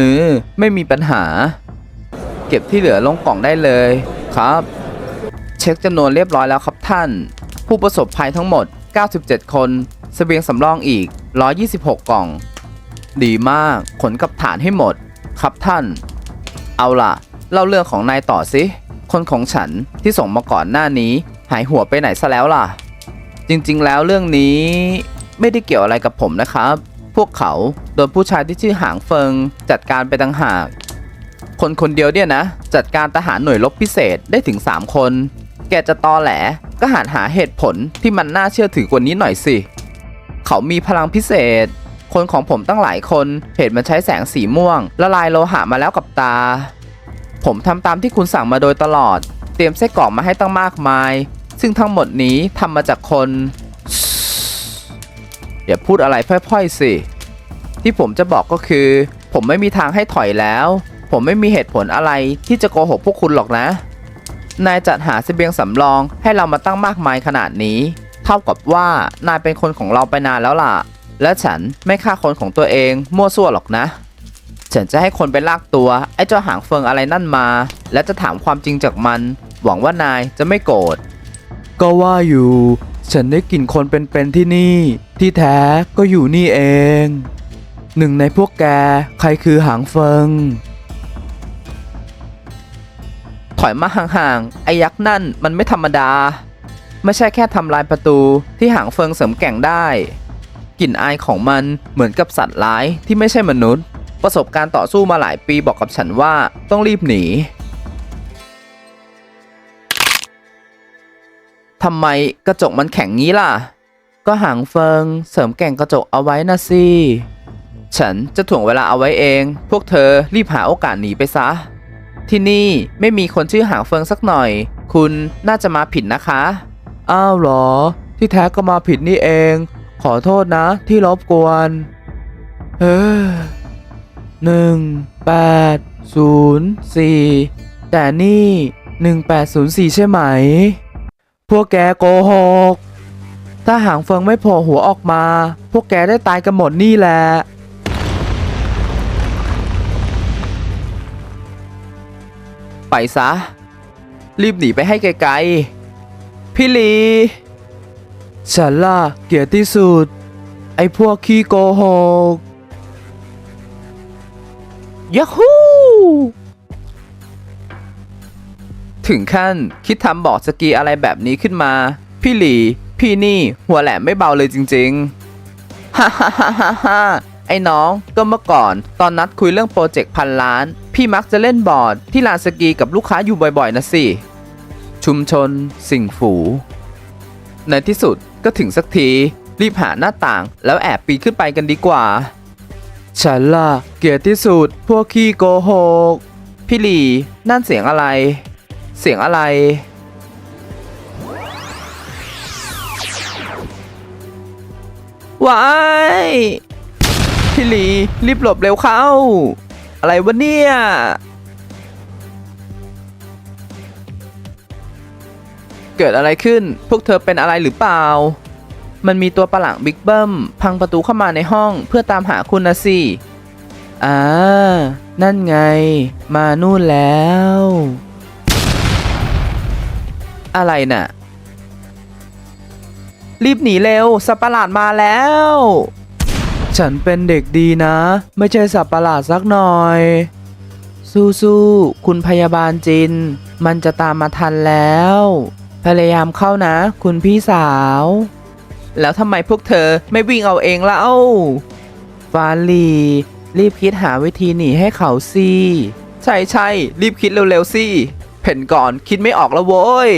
เออไม่มีปัญหา เก็บที่เหลือลงกล่องได้เลยครับ เช็คจำนวนเรียบร้อยแล้วครับท่าน ผู้ประสบภัยทั้งหมด 97 คนเสบียงสำรองอีก 126 กล่อง ดีมากขนกับฐานให้หมด ครับท่าน เอาล่ะ เล่าเรื่องของนายต่อสิ คนของฉันที่ส่งมาก่อนหน้านี้ หายหัวไปไหนซะแล้วล่ะ จริงๆแล้วเรื่องนี้ไม่ได้เกี่ยวอะไรกับผมนะครับ พวกเขาโดนผู้ชายที่ชื่อหางเฟิง จัดการไปต่างหากคนคนเดียวเนี่ยนะ จัดการทหารหน่วยรบพิเศษได้ถึง 3 คน แกจะตอแหลก็หาหาเหตุผลที่มันน่าเชื่อถือกว่านี้หน่อยสิ เขามีพลังพิเศษ คนของผมตั้งหลายคนเห็นมันใช้แสงสีม่วงละลายโลหะมาแล้วกับตา ผมทำตามที่คุณสั่งมาโดยตลอด เตรียมไส้กรอกมาให้ตั้งมากมาย ซึ่งทั้งหมดนี้ทำมาจากคน อย่าพูดอะไรพร่อยๆสิ ที่ผมจะบอกก็คือ ผมไม่มีทางให้ถอยแล้ว ผมไม่มีเหตุผลอะไรที่จะโกหกพวกคุณหรอกนะ นายจัดหาเสบียงสำรองให้เรามาตั้งมากมายขนาดนี้ เท่ากับว่านายเป็นคนของเราไปนานแล้วล่ะ และฉันไม่ฆ่าคนของตัวเองมั่วซั่วหรอกนะ ฉันจะให้คนไปลากตัวไอ้เจ้าหางเฟิงอะไรนั่นมา และจะถามความจริงจากมัน หวังว่านายจะไม่โกรธก็ว่าอยู่ ฉันได้กลิ่นคนเป็นๆที่นี่ ที่แท้ก็อยู่นี่เอง หนึ่งในพวกแกใครคือหางเฟิง ถอยมาห่างๆไอ้ยักษ์นั่นมันไม่ธรรมดา ไม่ใช่แค่ทำลายประตูที่หางเฟิงเสริมแก่งได้กลิ่นอายของมันเหมือนกับสัตว์ร้ายที่ไม่ใช่มนุษย์ ประสบการณ์ต่อสู้มาหลายปีบอกกับฉันว่าต้องรีบหนีำไมกระจกมันแข็งงี้ล่ะ ก็หางเฟิงเสริมแก่งกระจกเอาไว้นะสิ ฉันจะถ่วงเวลาเอาไว้เอง พวกเธอรีบหาโอกาสหนีไปซะ ที่นี่ไม่มีคนชื่อหางเฟิงสักหน่อย คุณน่าจะมาผิดนะคะ อ้าวเหรอ ที่แท้ก็มาผิดนี่เอง ขอโทษนะที่รบกวนเฮ้อหนึ่งแปดศูนย์สี่แต่นี่หนึ่งแปดศูนย์สี่ใช่ไหม พวกแกโกหก ถ้าหางเฟิงไม่โผล่หัวออกมา พวกแกได้ตายกันหมดนี่แหละ ไปซะ รีบหนีไปให้ไกลๆ พี่ลี ฉันล่ะเกลียดที่สุด ไอ้พวกขี้โกหกย a ฮู ถึงขั้น คิดทำบอร์ดสกีอะไรแบบนี้ขึ้นมา พี่หลี พี่นี่หัวแหลมไม่เบาเลยจริงๆฮ่าฮ่าฮ่าฮ่าฮ่าไอ้น้องก็เมื่อก่อน ตอนนัดคุยเรื่องโปรเจกต์พันล้าน พี่มักจะเล่นบอร์ดที่ลานสกีกับลูกค้าอยู่บ่อยๆนะสิ ชุมชน สิ่งฝู ในที่สุดก็ถึงสักที รีบหาหน้าต่าง แล้วแอบปีนขึ้นไปกันดีกว่า ฉันล่ะ เกลียดที่สุด พวกขี้โกหก พี่หลี นั่นเสียงอะไร เสียงอะไร ว้ายพี่หลีรีบหลบเร็วเข้า อะไรวะเนี่ย เกิดอะไรขึ้น พวกเธอเป็นอะไรหรือเปล่า มันมีตัวประหลาดบิ๊กเบิ้มพังประตูเข้ามาในห้องเพื่อตามหาคุณนะสิอ่า นั่นไง มานู่นแล้ว อะไรน่ะ รีบหนีเร็ว สัตว์ประหลาดมาแล้ว ฉันเป็นเด็กดีนะ ไม่ใช่สัตว์ประหลาดสักหน่อย สู้ๆคุณพยาบาลจิน มันจะตามมาทันแล้ว พยายามเข้านะ คุณพี่สาว แล้วทำไมพวกเธอไม่วิ่งเอาเองเล่าฟาลีรีบคิดหาวิธีหนีให้เขาสิ ใช่ใช่รีบคิดเร็วๆสิ เพ่นก่อนคิดไม่ออกแล้วโว้ย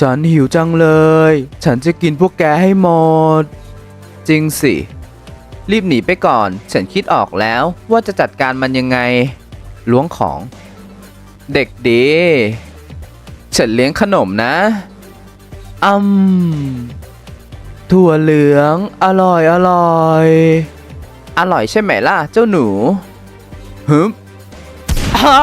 ฉันหิวจังเลย ฉันจะกินพวกแกให้หมด จริงสิ รีบหนีไปก่อน ฉันคิดออกแล้วว่าจะจัดการมันยังไง ล้วงของ เด็กดี ฉันเลี้ยงขนมนะอืมถั่วเหลือง อร่อยอร่อย อร่อยใช่ไหมล่ะ เจ้าหนูฮึบฮ่า